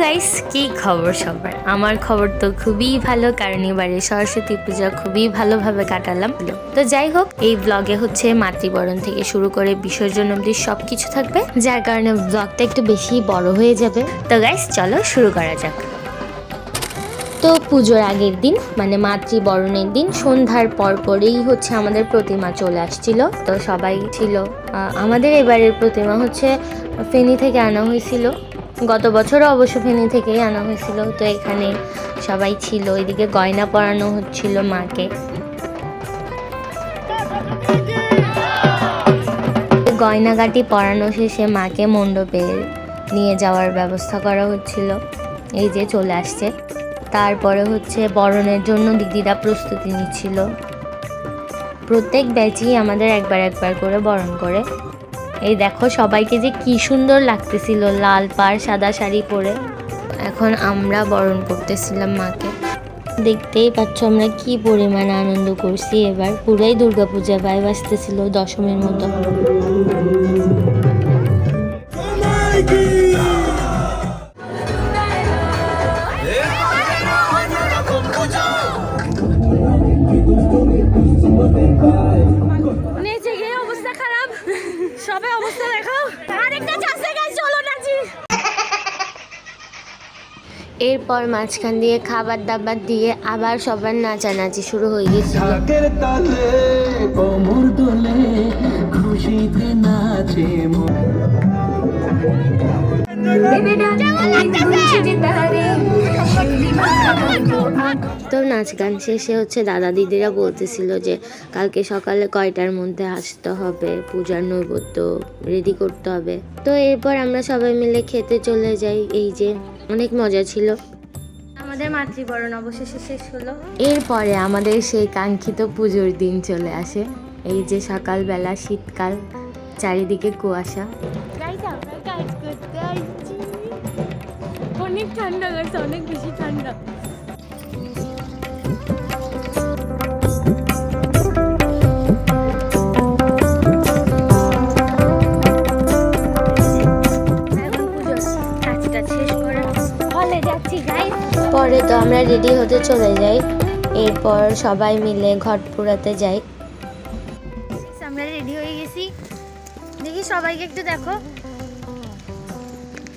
Guys কি খবর সবার? আমার খবর তো খুবই ভালো, কারণ এবারে সরস্বতী পূজা খুবই ভালোভাবে কাটালাম। তো যাই হোক, এই ব্লগে হচ্ছে মাতৃবরণ থেকে শুরু করে বিসর্জন অবধি সব কিছু থাকবে, যার কারণে ব্লগটা একটু বেশি বড় হয়ে যাবে। তো গাইস চলো শুরু করা যাক। তো পুজোর আগের দিন মানে মাতৃবরণের দিন, সন্ধ্যার পর পরেই হচ্ছে আমাদের প্রতিমা চলে আসছিল। তো সবাই ছিল আমাদের এবারের প্রতিমা হচ্ছে ফেনী থেকে আনা হয়েছিল। গত বছরও অবশ্য ফেনী থেকেই আনা হয়েছিল, তো এখানে সবাই ছিল। এদিকে গয়না পরানো হচ্ছিল মাকে। গয়নাগাটি পরানো শেষে মাকে মণ্ডপে নিয়ে যাওয়ার ব্যবস্থা করা হচ্ছিল। এই যে চলে আসছে। তারপরে হচ্ছে বরণের জন্য দিদিরা প্রস্তুতি নিচ্ছিল। প্রত্যেক ব্যাচই আমাদের একবার একবার করে বরণ করে। এই দেখো সবাইকে যে কি সুন্দর লাগতেছিল, লাল পাড়, সাদা শাড়ি পরে। এখন আমরা বরণ করতেছিলাম মাকে। দেখতেই পাচ্ছ আমরা কি পরিমাণ আনন্দ করছি এবার। পুরাই দুর্গাপূজা বাই বাসতেছিল দশমীর মতো। এরপর মাঝখান দিয়ে খাবার দাবার দিয়ে আবার সবার নাচানাচি শুরু হয়ে গেছিল। খুশিতে নাচে তো নাচ গান শেষে হচ্ছে দাদা দিদিরা বলতেছিল যে কালকে সকালে কয়টার মধ্যে আসতে হবে? পূজার নৈবেদ্য রেডি করতে হবে। তো এরপর আমরা সবাই মিলে খেতে চলে যাই এই যে অনেক মজা ছিল। আমাদের মাতৃবরণ অবশেষে শেষ হলো। এরপরে আমাদের সেই কাঙ্ক্ষিত পুজোর দিন চলে আসে। এই যে সকালবেলা শীতকাল চারিদিকে কুয়াশা। অনেক ঠান্ডা লাগছে অনেক বেশি ঠান্ডা। পরে তো আমরা রেডি হতে চলে যাই। এরপর সবাই মিলে ঘট পুরাতে যাই। আমরা রেডি হয়ে গেছি। দেখি সবাইকে একটু দেখো।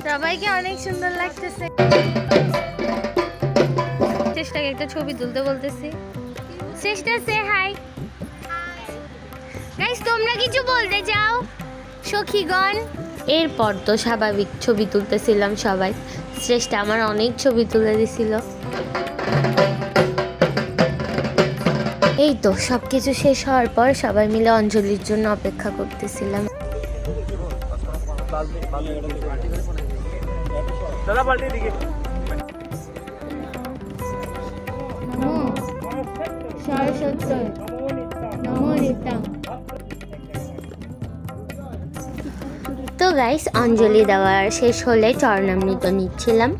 সবাইকে অনেক সুন্দর লাগতেছে। চেষ্টাকে একটা ছবি তুলতে বলতেছি। চেষ্টা সে হাই গাইস তোমরা কিছু বলতে চাও? সখীগণ? এরপর তো স্বাভাবিক ছবি তুলতেছিলাম সবাই। শ্রেষ্ঠা আমার অনেক ছবি তুলে দিছিল। এই তো সব কিছু শেষ হওয়ার পর সবাই মিলে অঞ্জলির জন্য অপেক্ষা করতেছিলাম। তো গাইস অঞ্জলি দেওয়ার শেষ হলে চরণামৃত নিচ্ছিলাম।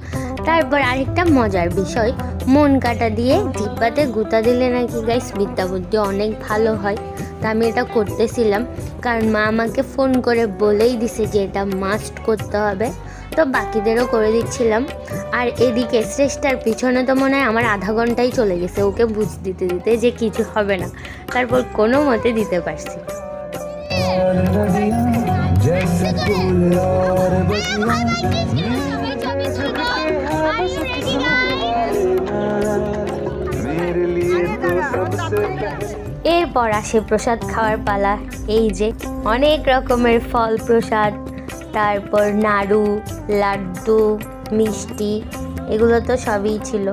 তারপর আরেকটা মজার বিষয়, মন কাটা দিয়ে জিব্বাতে গুতা দিলে নাকি গাইস বিদ্যা বুদ্ধি অনেক ভালো হয়। তা আমি এটা করতেছিলাম, কারণ মা আমাকে ফোন করে বলেই দিছে যে এটা মাস্ট করতে হবে। তো বাকিদেরও করে দিচ্ছিলাম। আর এদিকে শ্রেষ্ঠার পিছনে তো মনে হয় আমার আধা ঘন্টাই চলে গেছে, ওকে বুঝ দিতে দিতে যে কিছু হবে না। তারপর কোনো মতে দিতে পারছি এরপর আসে প্রসাদ খাওয়ার পালা। এই যে অনেক রকমের ফল প্রসাদ, তারপর নাড়ু, লাড্ডু, মিষ্টি, এগুলো তো সবই ছিল।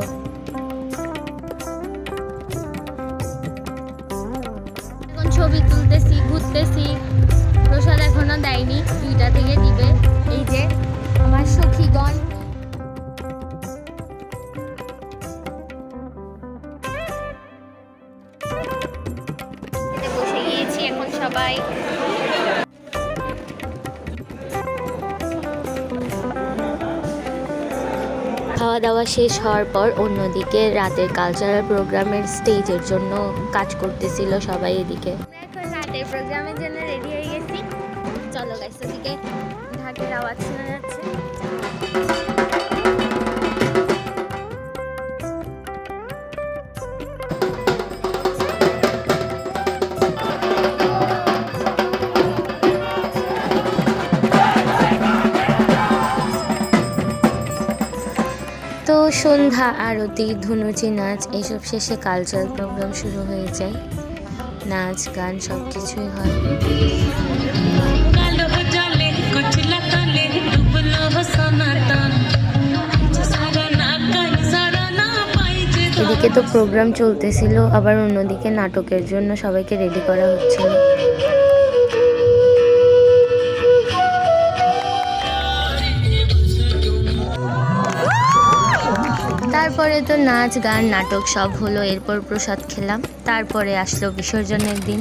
ছবি তুলতেছি, ঘুরতেছি। প্রসাদ এখনও দেয়নি দুইটা থেকে দিবে। এই যে আমার সখীগণ। বসে গিয়েছি এখন সবাই। খাওয়া দাওয়া শেষ হওয়ার পর অন্যদিকে রাতের কালচারাল প্রোগ্রামের স্টেজের জন্য কাজ করতেছিল সবাই এদিকে। এখন রাতের প্রোগ্রামের জন্য রেডি হয়ে গেছি। চলো গাইস ওদিকে ঢাকের আওয়াজ শোনা যাচ্ছে। সন্ধ্যা, আরতি, ধুনুচি, নাচ এইসব শেষে কালচারাল প্রোগ্রাম শুরু হয়ে যায়। নাচ, গান সব কিছুই হয়। যে এদিকে তো প্রোগ্রাম চলতেছিল আবার অন্যদিকে নাটকের জন্য সবাইকে রেডি করা হচ্ছিল। তারপরে তো নাচ গান নাটক সব হলো এরপর প্রসাদ খেলাম। তারপরে আসলো বিসর্জনের দিন।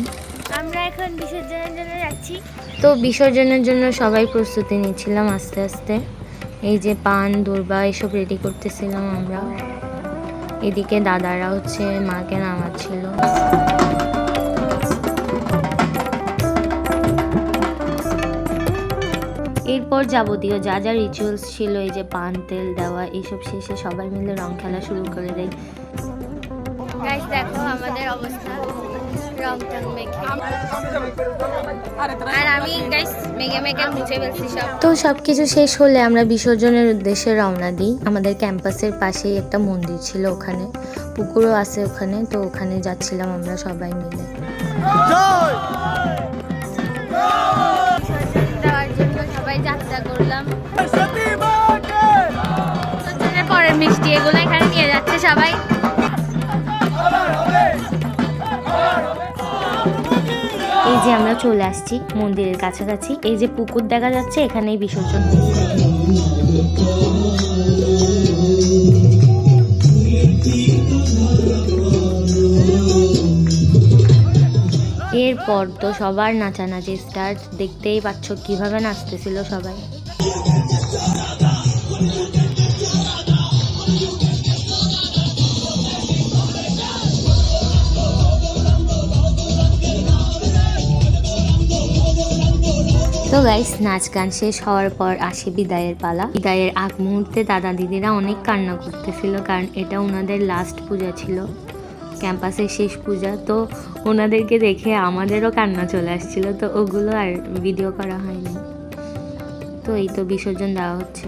আমরা এখন বিসর্জনের জন্য যাচ্ছি। তো বিসর্জনের জন্য সবাই প্রস্তুতি নিচ্ছিলাম আস্তে আস্তে। এই যে পান দূর্বা এসব রেডি করতেছিলাম আমরা। এদিকে দাদারা হচ্ছে, মাকে নামাচ্ছিল। এরপর যাবতীয় যা যা রিচুয়ালস ছিল, এই যে পান, তেল দেওয়া এইসব শেষে সবাই মিলে রং খেলা শুরু করে দেয়। দেখো আমাদের অবস্থা। রং টং মেখে আর আমি গাইস মেঘে মেঘে মুছে ফেলছি সব তো সব কিছু শেষ হলে আমরা বিসর্জনের উদ্দেশ্যে রওনা দিই। আমাদের ক্যাম্পাসের পাশেই একটা মন্দির ছিল ওখানে। পুকুরও আছে ওখানে তো ওখানে যাচ্ছিলাম আমরা সবাই মিলে। জন্য সবাই যাত্রা করলাম পরের মিষ্টি এগুলো এখানে নিয়ে যাচ্ছে সবাই। আমরা চলে আসছি মন্দিরের কাছাকাছি। এই যে পুকুর দেখা যাচ্ছে, এখানেই বিসর্জন এরপর তো সবার নাচানাচি স্টার্ট দেখতেই পাচ্ছ কীভাবে নাচতেছিল সবাই। তো গাইস নাচ গান শেষ হওয়ার পর আসে বিদায়ের পালা। বিদায়ের আগ মুহূর্তে দাদা দিদিরা অনেক কান্না করতেছিল কারণ এটা ওনাদের লাস্ট পূজা ছিল, ক্যাম্পাসের শেষ পূজা। তো ওনাদেরকে দেখে আমাদেরও কান্না চলে আসছিল, তো ওগুলো আর ভিডিও করা হয়নি। তো এই তো বিসর্জন দেওয়া হচ্ছে।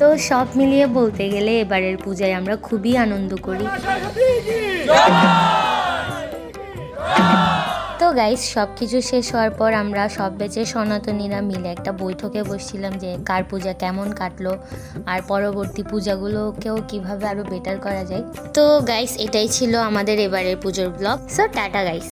তো সব মিলিয়ে বলতে গেলে এবারের পূজায় আমরা খুবই আনন্দ করি। তো গাইজ সব কিছু শেষ হওয়ার পর আমরা সব বেচে সনাতনীরা মিলে একটা বৈঠকে বসছিলাম যে কার পূজা কেমন কাটলো, আর পরবর্তী পূজাগুলোকেও কীভাবে আরও বেটার করা যায়। তো গাইস এটাই ছিল আমাদের এবারের পুজোর ব্লগ সো টাটা গাইস